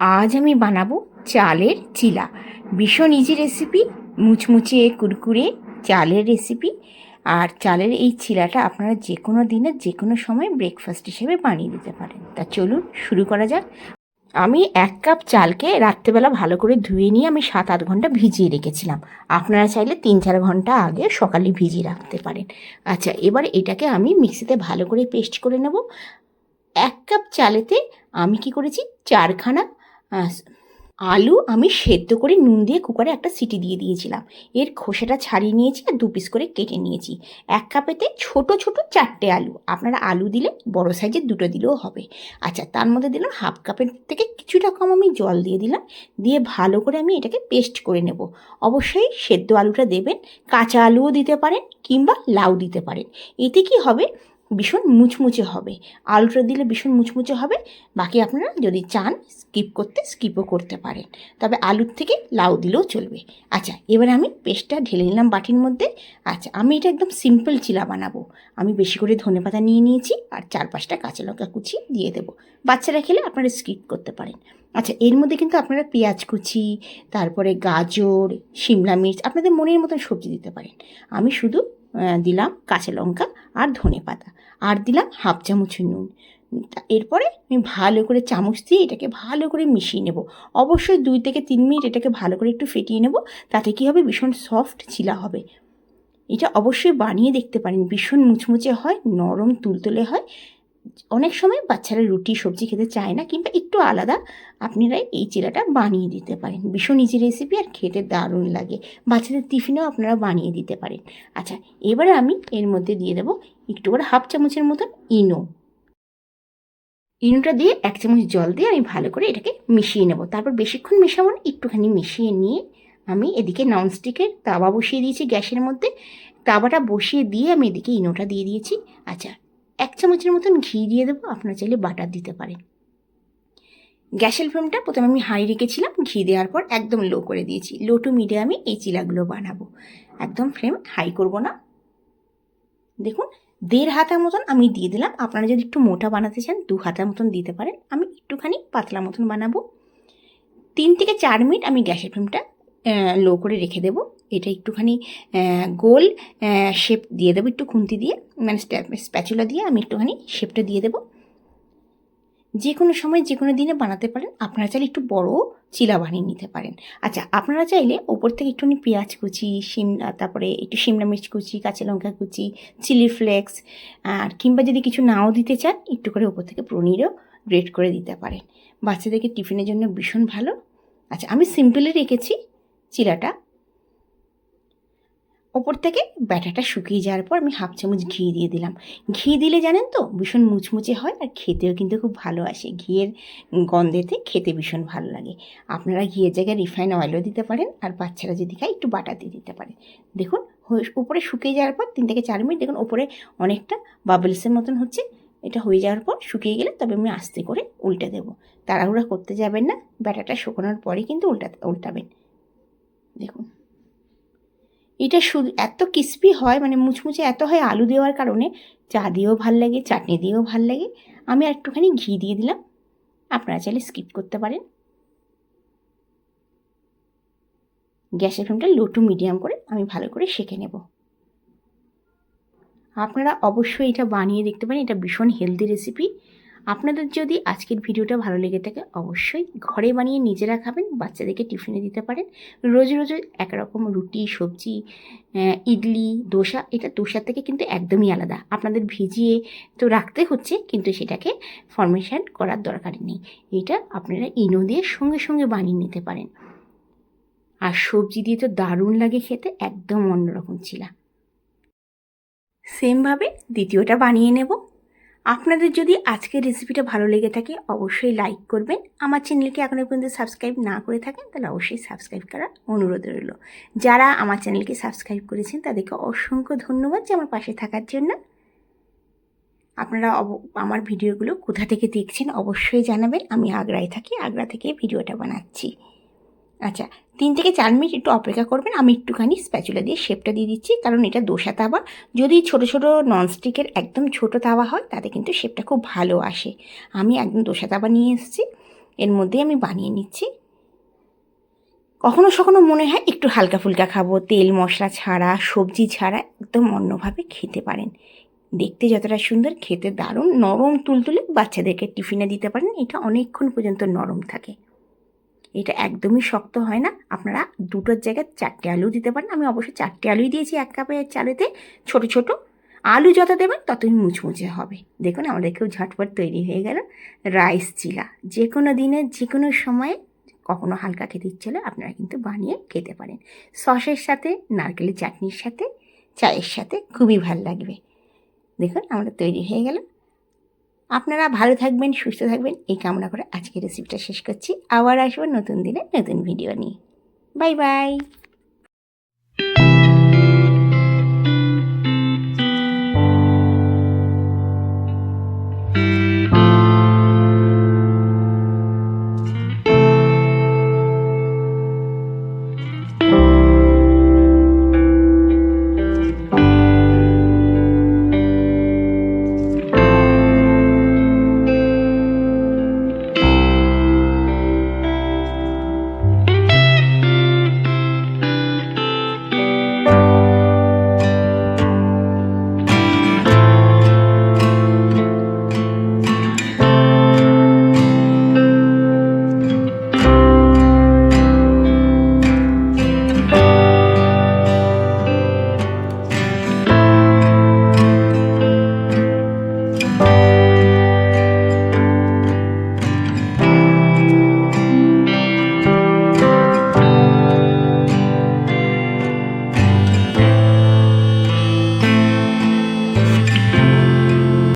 আজ আমি বানাবো চালের চিলা। ভীষণ ইজি রেসিপি মুচমুচে, কুরকুরে, চালের রেসিপি আর চালের এই চিলাটা আপনারা যে কোনো দিনে যে কোনো সময় ব্রেকফাস্ট হিসেবে বানিয়ে দিতে পারেন। তা চলুন, শুরু করা যাক। আমি এক কাপ চালকে রাত্রেবেলা ভালো করে ধুয়ে নিয়ে আমি সাত আট ঘণ্টা ভিজিয়ে রেখেছিলাম। আপনারা চাইলে তিন চার ঘণ্টা আগে সকালে ভিজিয়ে রাখতে পারেন। আচ্ছা এবার এটাকে আমি মিক্সিতে ভালো করে পেস্ট করে নেব। এক কাপ চালেতে আমি কি করেছি? চারখানা আলু আমি সেদ্ধ করে নুন দিয়ে কুকারে একটা সিটি দিয়ে দিয়েছিলাম। এর খোসাটা ছাড়িয়ে নিয়েছি আর দু পিস করে কেটে নিয়েছি। এক কাপেতে ছোট ছোট চারটে আলু। আপনারা আলু দিলে বড় সাইজের দুটো দিলেও হবে। আচ্ছা তার মধ্যে দিলাম হাফ কাপের থেকে কিছুটা কম আমি জল দিয়ে দিলাম। দিয়ে ভালো করে আমি এটাকে পেস্ট করে নেব। অবশ্যই সেদ্ধ আলুটা দেবেন, কাঁচা আলুও দিতে পারেন কিংবা লাউ দিতে পারেন। এতে কি হবে? ভীষণ মুচমুচে হবে। আলুটা দিলে ভীষণ মুচমুচে হবে। বাকি আপনারা যদি চান স্কিপ করতে স্কিপও করতে পারেন। তবে আলুর থেকে লাউ দিলেও চলবে। আচ্ছা এবারে আমি পেস্টটা ঢেলে নিলাম বাটির মধ্যে। আচ্ছা আমি এটা একদম সিম্পল চিলা বানাবো। আমি বেশি করে ধনে পাতা নিয়ে নিয়েছি আর চার পাঁচটা কাঁচা লঙ্কা কুচি দিয়ে দেবো। বাচ্চারা খেলে আপনারা স্কিপ করতে পারেন। আচ্ছা এর মধ্যে কিন্তু আপনারা পেঁয়াজ কুচি, তারপরে গাজর শিমলা মির্চ, আপনাদের মনের মতন সবজি দিতে পারেন। আমি শুধু দিলাম কাঁচা লঙ্কা আর ধনে পাতা। আর দিলাম হাফ চামচ নুন। এরপরে আমি ভালো করে চামচ দিয়ে এটাকে ভালো করে মিশিয়ে নেব। অবশ্যই দুই থেকে তিন মিনিট এটাকে ভালো করে একটু ফেটিয়ে নেব, তাতে কি হবে? ভীষণ সফট চিলা হবে। এটা অবশ্যই বানিয়ে দেখতে পারেন। ভীষণ মুচমুচে হয়, নরম তুলতুলে হয়। অনেক সময় বাচ্চারা রুটি, সবজি খেতে চায় না, কিংবা একটু আলাদা, আপনারা এই চিলাটা বানিয়ে দিতে পারেন। ভীষণ ইজি রেসিপি আর খেতে দারুণ লাগে। বাচ্চাদের টিফিনেও আপনারা বানিয়ে দিতে পারেন। আচ্ছা এবারে আমি এর মধ্যে দিয়ে দেবো একটু করে হাফ চামচের মতন ইনো। ইনোটা দিয়ে এক চামচ জল দিয়ে আমি ভালো করে এটাকে মিশিয়ে নেব। তারপর বেশিক্ষণ মেশাবো না, একটুখানি মিশিয়ে নিয়ে আমি এদিকে ননস্টিকের তাওয়া বসিয়ে দিয়েছি গ্যাসের মধ্যে। তাওয়াটা বসিয়ে দিয়ে আমি এদিকে ইনোটা দিয়ে দিয়েছি। আচ্ছা এক চামচের মতন ঘি দিয়ে দেবো, আপনারা চাইলে বাটার দিতে পারেন। গ্যাসের ফ্লেমটা প্রথমে আমি হাই রেখেছিলাম, ঘি দেওয়ার পর একদম লো করে দিয়েছি। লো টু মিডিয়ামে এই চিলাগুলো বানাবো। একদম ফ্লেম হাই করব না। দেখুন, দেড় হাতা মতন আমি দিয়ে দিলাম। আপনারা যদি একটু মোটা বানাতে চান, দু হাতার মতন দিতে পারেন। আমি একটুখানি পাতলা মতন বানাবো। তিন থেকে চার মিনিট আমি গ্যাসের ফ্লেমটা লো করে রেখে দেবো। এটা একটুখানি গোল শেপ দিয়ে দেবো, একটু খুন্তি দিয়ে মানে স্প্যাচুলা দিয়ে আমি একটুখানি শেপটা দিয়ে দেবো। যে কোনো সময় যে কোনো দিনে বানাতে পারেন, আপনারা চাইলে একটু বড় চিলা বানিয়ে নিতে পারেন। আচ্ছা আপনারা চাইলে ওপর থেকে একটুখানি পেঁয়াজ কুচি শিম তারপরে একটু শিমলা মির্চ কুচি, কাঁচা লঙ্কা কুচি চিলি ফ্লেক্স আর কিংবা যদি কিছু নাও দিতে চান, একটু করে ওপর থেকে পনিরও গ্রেট করে দিতে পারেন। বাচ্চাদেরকে টিফিনের জন্য ভীষণ ভালো। আচ্ছা আমি সিম্পলি রেখেছি চিলাটা। ওপর থেকে ব্যাটাটা শুকিয়ে যাওয়ার পর আমি হাফ চামচ ঘি দিয়ে দিলাম। ঘি দিলে জানেন তো ভীষণ মুচমুচে হয় আর খেতেও কিন্তু খুব ভালো আসে। ঘিয়ের গন্ধেতে খেতে ভীষণ ভালো লাগে। আপনারা ঘিয়ের জায়গায় রিফাইন অয়েলও দিতে পারেন আর বাচ্চারা যদি খায় একটু বাটা দিয়ে দিতে পারেন দেখুন উপরে শুকিয়ে যাওয়ার পর তিন থেকে চার মিনিট দেখুন উপরে অনেকটা বাবলসের মতন হচ্ছে। এটা হয়ে যাওয়ার পর শুকিয়ে গেলে তবে আমি আস্তে করে উল্টে দেবো। তাড়াহুড়া করতে যাবেন না, ব্যাটাটা শুকানোর পরে কিন্তু উল্টা উল্টাবেন। দেখুন। এটা শুধু, এত ক্রিস্পি হয় মানে মুচমুচে এত হয় আলু দেওয়ার কারণে, চা দিয়েও ভালো লাগে, চাটনি দিয়েও ভালো লাগে। আমি আর একটুখানি ঘি দিয়ে দিলাম। আপনারা চাইলে স্কিপ করতে পারেন। গ্যাসের ফ্লেমটা লো টু মিডিয়াম করে আমি ভালো করে সেঁকে নেব। আপনারা অবশ্যই এটা বানিয়ে দেখতে পারেন। এটা ভীষণ হেলদি রেসিপি আপনাদের যদি আজকের ভিডিওটা ভালো লেগে থাকে, অবশ্যই ঘরে বানিয়ে নিজেরা খাবেন, বাচ্চাদেরকে টিফিনে দিতে পারেন। রোজ রোজ একরকম রুটি, সবজি ইডলি, দোসা, এটা দোসার থেকে কিন্তু একদমই আলাদা। আপনাদের ভিজিয়ে তো রাখতে হচ্ছে, কিন্তু সেটাকে ফরমেশন করার দরকার নেই। এটা আপনারা ইনো দিয়ে সঙ্গে সঙ্গে বানিয়ে নিতে পারেন। আর সবজি দিয়ে তো দারুণ লাগে খেতে, একদম অন্যরকম ছিলা। সেমভাবে দ্বিতীয়টা বানিয়ে নেব। আপনাদের যদি আজকের রেসিপিটা ভালো লেগে থাকে, অবশ্যই লাইক করবেন। আমার চ্যানেলকে এখনও পর্যন্ত সাবস্ক্রাইব না করে থাকেন, তাহলে অবশ্যই সাবস্ক্রাইব করার অনুরোধ রইল। যারা আমার চ্যানেলকে সাবস্ক্রাইব করেছেন, তাদেরকে অসংখ্য ধন্যবাদ যে আমার পাশে থাকার জন্য। আপনারা আমার ভিডিওগুলো কোথা থেকে দেখছেন, অবশ্যই জানাবেন। আমি আগ্রায় থাকি, আগ্রা থেকে ভিডিওটা বানাচ্ছি। আচ্ছা তিন থেকে চার মিনিট একটু অপেক্ষা করবেন। আমি একটুখানি স্প্যাচুলা দিয়ে শেপটা দিয়ে দিচ্ছি, কারণ এটা দোসা তাওয়া। যদি ছোট ছোট ননস্টিকের একদম ছোট তাওয়া হয়, তাতে কিন্তু শেপটা খুব ভালো আসে। আমি একদম দোসা তাওয়া নিয়ে এসেছি। এর মধ্যেই আমি বানিয়ে নিচ্ছি। কখনো সখনো মনে হয় একটু হালকা ফুলকা খাব, তেল মশলা ছাড়া, সবজি ছাড়া, একদম অন্যভাবে খেতে পারেন। দেখতে যতটা সুন্দর, খেতে দারুণ। নরম তুলতুলে বাচ্চাদেরকে টিফিনে দিতে পারেন, এটা অনেকক্ষণ পর্যন্ত নরম থাকে। এটা একদমই শক্ত হয় না। আপনারা দুটোর জায়গায় চারটে আলু দিতে পারেন। আমি অবশ্যই চারটে আলুই দিয়েছি এক কাপের চালেতে। ছোট ছোট আলু যত দেবেন ততই মুচমুচে হবে। দেখুন, আমাদের কেউ ঝটপট তৈরি হয়ে গেল রাইস চিলা যে কোনো দিনে যে কোনো সময়ে কখনো হালকা খেতে ইচ্ছে হলে আপনারা কিন্তু বানিয়ে খেতে পারেন। সসের সাথে, নারকেলের চাটনির সাথে, চায়ের সাথে খুবই ভালো লাগবে। দেখুন আমরা তৈরি হয়ে গেল। আপনারা ভালো থাকবেন, সুস্থ থাকবেন। এই কামনা করে আজকের রেসিপিটা শেষ করছি। আবার আসব নতুন দিনে নতুন ভিডিও নিয়ে। Bye bye